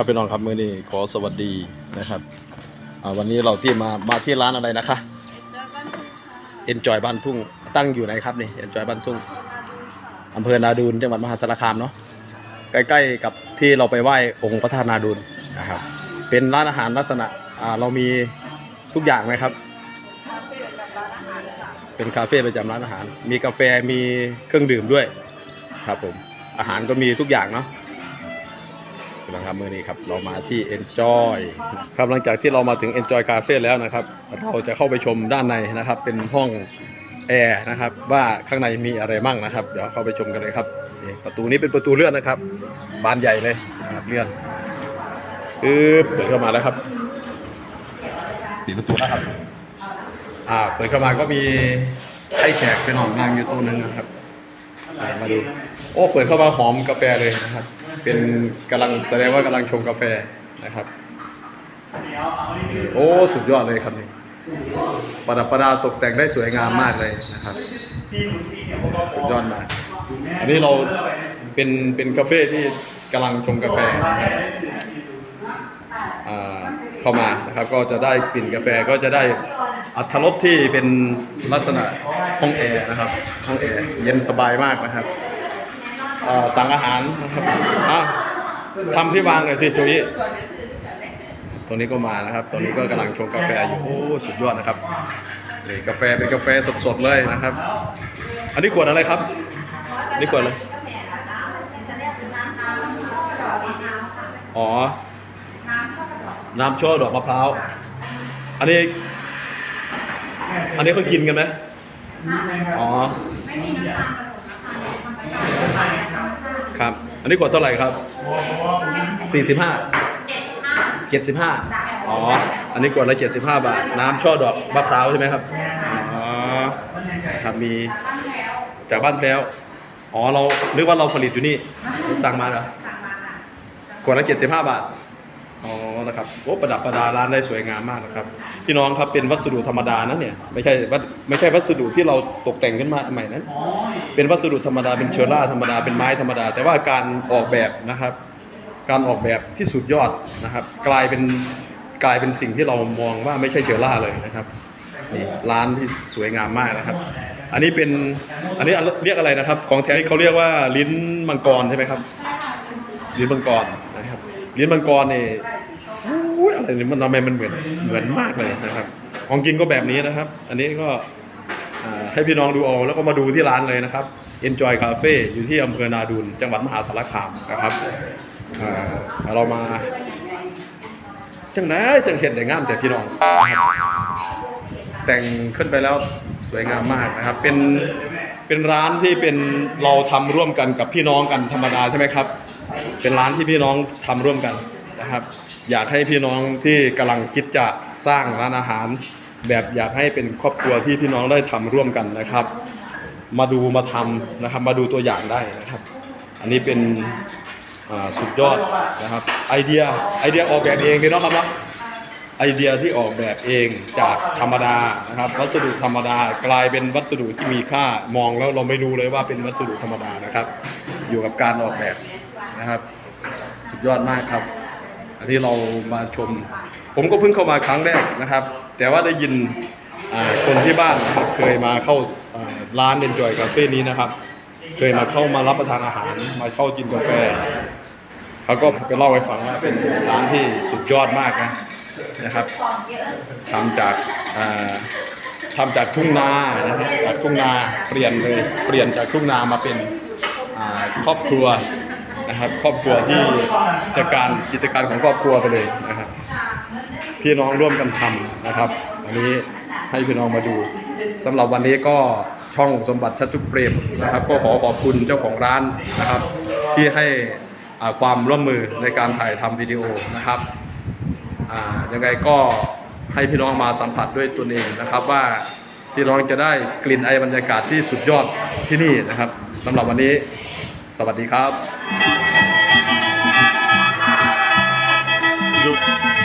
ครับพี่น้องครับมื้อนี้ขอสวัสดีนะครับอ่าวันนี้เราที่มามาที่ร้านอะไรนะคะ Enjoy บ้านทุ่งตั้งอยู่ไหนครับนี่ Enjoy บ้านทุ่งอำเภอนาดูนจังหวัดมหาสารคามเนาะใกล้ๆกับที่เราไปไหว้องค์พระธาตุนาดูนนะครับเป็นร้านอาหารลักษณะอ่าเรามีทุกอย่างไหมครับ เป็นคาเฟ่ประจำร้านอาหาร มีกาแฟมีเครื่องดื่มด้วยครับผมอาหารก็มีทุกอย่างเนาะ นะครับเมื่อนี้ครับเรามาที่ Enjoy ครับหลังจากที่เรามาถึง Enjoy Cafe แล้วนะครับ เราจะเข้าไปชมด้านในนะครับ เป็นห้องแอร์นะครับ ว่าข้างในมีอะไรบ้างนะครับ เดี๋ยวเข้าไปชมกันเลยครับนี่ประตูนี้เป็นประตูเลื่อนนะครับบานใหญ่เลยนะครับเลื่อนปึ๊บเปิดเข้ามาแล้วครับปิดประตูแล้วครับอ่าเปิดเข้ามาก็มีให้แขกเป็นหอมนางอยู่ตัวหนึงนะครับอ่ามาดู โอ้เปิดเข้ามาหอมกาแฟเลยนะครับ เป็นกำลังแสดงว่ากำลังชงกาแฟนะครับโอ้สุดยอดเลยครับนี่ประดับประดาตกแต่งได้สวยงามมากเลยนะครับสุดยอดมากอันนี้เราเป็นเป็นคาเฟ่ที่กำลังชงกาแฟนะครับอ่าเข้ามานะครับก็จะได้กลิ่นกาแฟก็จะได้อัตรสที่เป็นลักษณะห้องแอร์นะครับห้องแอร์เย็นสบายมากนะครับ สั่งอาหารนะครับทำที่วางหน่อยสิโจยตัวนี้ก็มานะครับ ตัวนี้ก็กำลังชงกาแฟอยู่ โอ้ สุดยอดนะครับนี่กาแฟเป็นกาแฟสดๆเลยนะครับ อันนี้ขวดอะไรครับ นี่ขวดอะไร อ๋อ น้ำช่อดอกมะพร้าว อันนี้ อันนี้เขากินกันไหมอ๋อ ไม่มีน้ำตาลผสมน้ำตาลธรรมชาติ ครับ อันนี้ขวดเท่าไหร่ครับสี่สิบห้าเจ็ดสิบห้าอ๋อ อันนี้กดละเจ็ดสิบห้าบาท น้ำช่อดอกมะพร้าวใช่ไหมครับ อ๋อครับมีจากบ้านแล้ว อ๋อ เรานึกว่าเราผลิตอยู่นี่ สั่งมาเหรอกดละเจ็ดสิบห้าบาท อ๋อ นะครับ โอ้ ประดับประดาร้านได้สวยงามมากนะครับ พี่น้องครับ เป็นวัสดุธรรมดานะเนี่ย ไม่ใช่วัสไม่ใช่วัสดุที่เราตกแต่งขึ้นมาใหม่นั้น เป็นวัสดุธรรมดา เป็นเชื้อราธรรมดา เป็นไม้ธรรมดา แต่ว่าการออกแบบนะครับ การออกแบบที่สุดยอดนะครับ กลายเป็นกลายเป็นสิ่งที่เรามองว่าไม่ใช่เชื้อราเลยนะครับนี่ร้านที่สวยงามมากนะครับ อันนี้เป็น อันนี้เรียกอะไรนะครับ ของแท้เขาเรียกว่าลิ้นมังกรใช่ไหมครับ ลิ้นมังกร ลิ้นมังกรเนี่อุ้ยอะไรเนี่ยมันทำไมมันเหมือนเหมือนมากเลยนะครับ ของจริงก็แบบนี้นะครับ อันนี้ก็ให้พี่น้องดูเอาแล้วก็มาดูที่ร้านเลยนะครับ Enjoy Cafe อยู่ที่อำเภอนาดูนจังหวัดมหาสารคามนะครับอ่าเรามา จังไดจังเห็นได้งามแต่พี่น้อง แต่งขึ้นไปแล้วสวยงามมากนะครับ เป็น เป็นร้านที่เป็นเราทำร่วมกันกับพี่น้องกันธรรมดาใช่ไหมครับ เป็นร้านที่พี่น้องทำร่วมกันนะครับ อยากให้พี่น้องที่กำลังคิดจะสร้างร้านอาหาร แบบอยากให้เป็นครอบครัวที่พี่น้องได้ทำร่วมกันนะครับ มาดูมาทำนะครับ มาดูตัวอย่างได้นะครับ อันนี้เป็นอ่าสุดยอดนะครับไอเดียไอเดียออกแบบเองพี่น้องครับเนาะ ไอเดียที่ออกแบบเองจากธรรมดานะครับ วัสดุธรรมดากลายเป็นวัสดุที่มีค่ามองแล้วเราไม่รู้เลยว่าเป็นวัสดุธรรมดานะครับ อยู่กับการออกแบบนะครับ สุดยอดมากครับ อันนี้เรามาชม ผมก็เพิ่งเข้ามาครั้งแรกนะครับ แต่ว่าได้ยินคนที่บ้านนะครับเคยมาเข้าร้านเ n นจอยคาเฟ่นี้นะครับ เคยมาเข้ามารับประทานอาหารมาเข้ากินกาแฟเขาก็ไปเล่าให้ฟังว่าเป็นร้านที่สุดยอดมากนะ นะครับทำจากทำจากทุ่งนานะครับจากทุ่งนาเปลี่ยนเลยเปลี่ยนจากทุ่งนามาเป็นครอบครัวนะครับครอบครัวที่กิจการกิจการของครอบครัวไปเลยนะครับ พี่น้องร่วมกันทำนะครับอันนี้ให้พี่น้องมาดูสำหรับวันนี้ก็ช่องสมบัติชัดทุกเฟรมนะครับ ก็ขอขอบคุณเจ้าของร้านนะครับ ที่ให้ความร่วมมือในการถ่ายทำวิดีโอนะครับ ยังไงก็ให้พี่น้องมาสัมผัสด้วยตัวเองนะครับว่าพี่น้องจะได้กลิ่นไอบรรยากาศที่สุดยอดที่นี่นะครับสำหรับวันนี้สวัสดีครับ